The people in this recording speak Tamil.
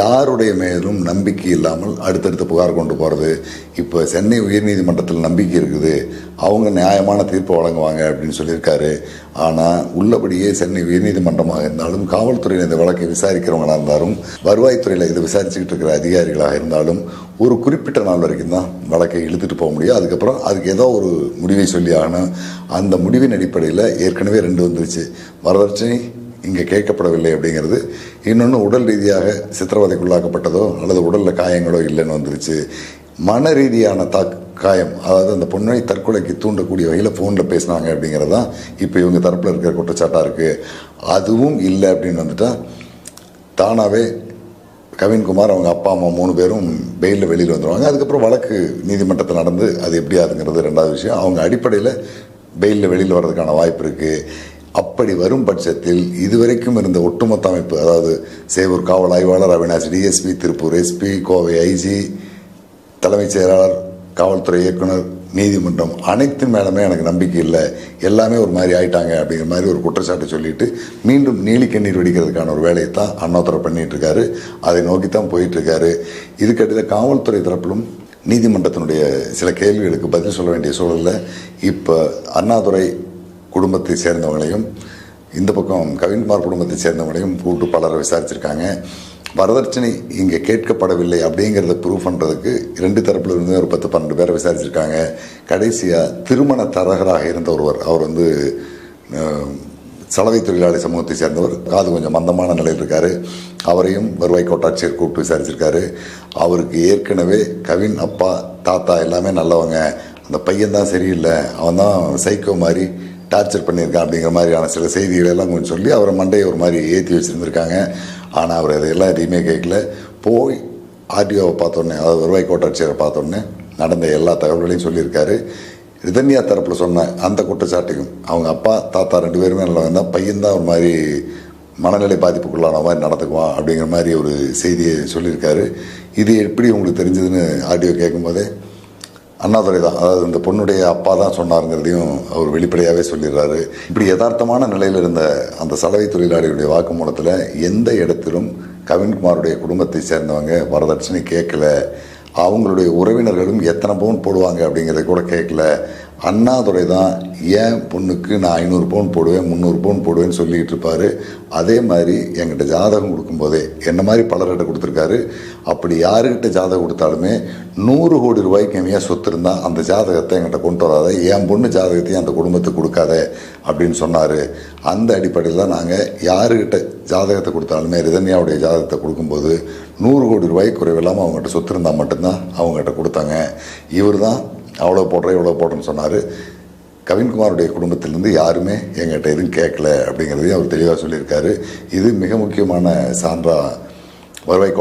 யாருடைய மேலும் நம்பிக்கை இல்லாமல் அடுத்தடுத்து புகார் கொண்டு போகிறது இப்போ சென்னை உயர்நீதிமன்றத்தில் நம்பிக்கை இருக்குது. அவங்க நியாயமான தீர்ப்பு வழங்குவாங்க அப்படின்னு சொல்லியிருக்காரு. ஆனால் உள்ளபடியே சென்னை உயர்நீதிமன்றமாக இருந்தாலும் காவல்துறையில் இந்த வழக்கை விசாரிக்கிறவங்களாக இருந்தாலும் வருவாய்த்துறையில் இதை விசாரிச்சுக்கிட்டு இருக்கிற அதிகாரிகளாக இருந்தாலும் ஒரு குறிப்பிட்ட நாள் வரைக்கும் தான் வழக்கை இழுத்துட்டு போக முடியும். அதுக்கப்புறம் அதுக்கு ஏதோ ஒரு முடிவை சொல்லி ஆனால் அந்த முடிவின் அடிப்படையில் ஏற்கனவே ரெண்டு வந்துருச்சு. வரதட்சணை இங்கே கேட்கப்படவில்லை அப்படிங்கிறது. இன்னொன்று உடல் ரீதியாக சித்திரவதைக்குள்ளாக்கப்பட்டதோ அல்லது உடலில் காயங்களோ இல்லைன்னு வந்துருச்சு. மன ரீதியான தா காயம் அதாவது அந்த பொண்ணை தற்கொலைக்கு தூண்டக்கூடிய வகையில் ஃபோனில் பேசினாங்க அப்படிங்கிறது தான் இப்போ இவங்க தரப்பில் இருக்கிற குற்றச்சாட்டாக இருக்குது அதுவும் இல்லை அப்படின்னு வந்துட்டால் தானாகவே கவின்குமார் அவங்க அப்பா அம்மா மூணு பேரும் பெயிலில் வெளியில் வந்துடுவாங்க அதுக்கப்புறம் வழக்கு நீதிமன்றத்தில் நடந்து அது எப்படியாதுங்கிறது ரெண்டாவது விஷயம். அவங்க அடிப்படையில் பெயிலில் வெளியில் வர்றதுக்கான வாய்ப்பு இருக்குது அப்படி வரும் பட்சத்தில் இதுவரைக்கும் இருந்த ஒட்டுமொத்த அமைப்பு அதாவது சேவூர் காவல் ஆய்வாளர் Avinash DSP Tiruppur SP Kovai IG தலைமைச் செயலாளர் காவல்துறை இயக்குனர் நீதிமன்றம் அனைத்து மேலுமே எனக்கு நம்பிக்கை இல்லை. எல்லாமே ஒரு மாதிரி ஆயிட்டாங்க அப்படிங்கிற மாதிரி ஒரு குற்றச்சாட்டை சொல்லிட்டு மீண்டும் நீலிக்கண்ணீர் வெடிக்கிறதுக்கான ஒரு வேலையை தான் அண்ணாதுரை பண்ணிட்டு இருக்காரு. அதை நோக்கி தான் போயிட்டு இருக்காரு. இதுக்கடையில் காவல்துறை தரப்பிலும் நீதிமன்றத்தினுடைய சில கேள்விகளுக்கு பதில் சொல்ல வேண்டிய சூழலில் இப்போ அண்ணாதுரை குடும்பத்தை சேர்ந்தவங்களையும் இந்த பக்கம் கவின்குமார் குடும்பத்தை சேர்ந்தவங்களையும் கூப்பிட்டு பலரை விசாரிச்சிருக்காங்க. வரதட்சணை இங்கே கேட்கப்படவில்லை அப்படிங்கிறத ப்ரூவ் பண்ணுறதுக்கு ரெண்டு தரப்புல இருந்து ஒரு பத்து பன்னெண்டு பேரை விசாரிச்சிருக்காங்க. கடைசியாக திருமண தரகராக இருந்த ஒருவர் அவர் வந்து சலவை தொழிலாளி சமூகத்தை சேர்ந்தவர். காது கொஞ்சம் மந்தமான நிலையில் இருக்காரு. அவரையும் வருவாய் கோட்டாட்சியர் கூப்பிட்டு விசாரிச்சிருக்காரு. அவருக்கு ஏற்கனவே கவின் அப்பா தாத்தா எல்லாமே நல்லவங்க. அந்த பையன் தான் சரியில்லை. அவன் தான் சைக்கோ மாதிரி டார்ச்சர் பண்ணியிருக்கான் அப்படிங்கிற மாதிரியான சில செய்திகள் எல்லாம் கொஞ்சம் சொல்லி அவரை மண்டையை ஒரு மாதிரி ஏற்றி வச்சுருந்துருக்காங்க. ஆனால் அவர் அதையெல்லாம் எதையுமே கேட்கல. போய் ஆர்டிஓவை பார்த்தோன்னே அதாவது வருவாய் கோட்டாட்சியரை பார்த்தோன்னே நடந்த எல்லா தகவல்களையும் சொல்லியிருக்காரு. ரிதன்யா தரப்பில் சொன்ன அந்த குற்றச்சாட்டையும் அவங்க அப்பா தாத்தா ரெண்டு பேருமே நல்லா வந்தால் பையன்தான் ஒரு மாதிரி மனநிலை பாதிப்புக்குள்ளான மாதிரி நடந்துக்குவான் அப்படிங்கிற மாதிரி ஒரு செய்தியை சொல்லியிருக்காரு. இது எப்படி உங்களுக்கு தெரிஞ்சதுன்னு ஆடியோ கேட்கும்போதே அண்ணாதுரை தான். அதாவது இந்த பொண்ணுடைய அப்பா தான் சொன்னாருங்கிறதையும் அவர் வெளிப்படையாகவே சொல்லிடுறாரு. இப்படி யதார்த்தமான நிலையில் இருந்த அந்த சலவை தொழிலாளியுடைய வாக்குமூலத்தில் எந்த இடத்திலும் கவின்குமாருடைய குடும்பத்தை சேர்ந்தவங்க வரதட்சணை கேட்கல. அவங்களுடைய உறவினர்களும் எத்தனை பவுன் போடுவாங்க அப்படிங்கிறத கூட கேட்கல. அண்ணாதுரை தான் ஏன் பொண்ணுக்கு நான் ஐநூறு பவுன் போடுவேன் முந்நூறு பவுன் போடுவேன்னு சொல்லிகிட்டு இருப்பார். அதே மாதிரி என்கிட்ட ஜாதகம் கொடுக்கும்போதே என்ன மாதிரி பலர்கிட்ட கொடுத்துருக்காரு? அப்படி யாருக்கிட்ட ஜாதகம் கொடுத்தாலுமே நூறு கோடி ரூபாய்க்கு கம்மியாக சொத்து இருந்தால் அந்த ஜாதகத்தை என்கிட்ட கொண்டு வராத என் பொண்ணு ஜாதகத்தையும் அந்த குடும்பத்துக்கு கொடுக்காத அப்படின்னு சொன்னார். அந்த அடிப்படையில் தான் நாங்கள் யாருக்கிட்ட ஜாதகத்தை கொடுத்தாலுமே ரிதன்யாவுடைய ஜாதகத்தை கொடுக்கும்போது நூறு கோடி ரூபாய்க்கு குறைவில்லாமல் அவங்ககிட்ட சொத்து இருந்தால் மட்டும்தான் அவங்ககிட்ட கொடுத்தாங்க. இவர் தான் அவ்வளோ போடுறேன் இவ்வளோ போடுறேன்னு சொன்னார். கவின்குமாருடைய குடும்பத்திலேருந்து யாருமே எங்கிட்ட எதுவும் கேட்கல அப்படிங்கிறதையும் அவர் தெளிவாக சொல்லியிருக்காரு. இது மிக முக்கியமான சான்றா வருவாய்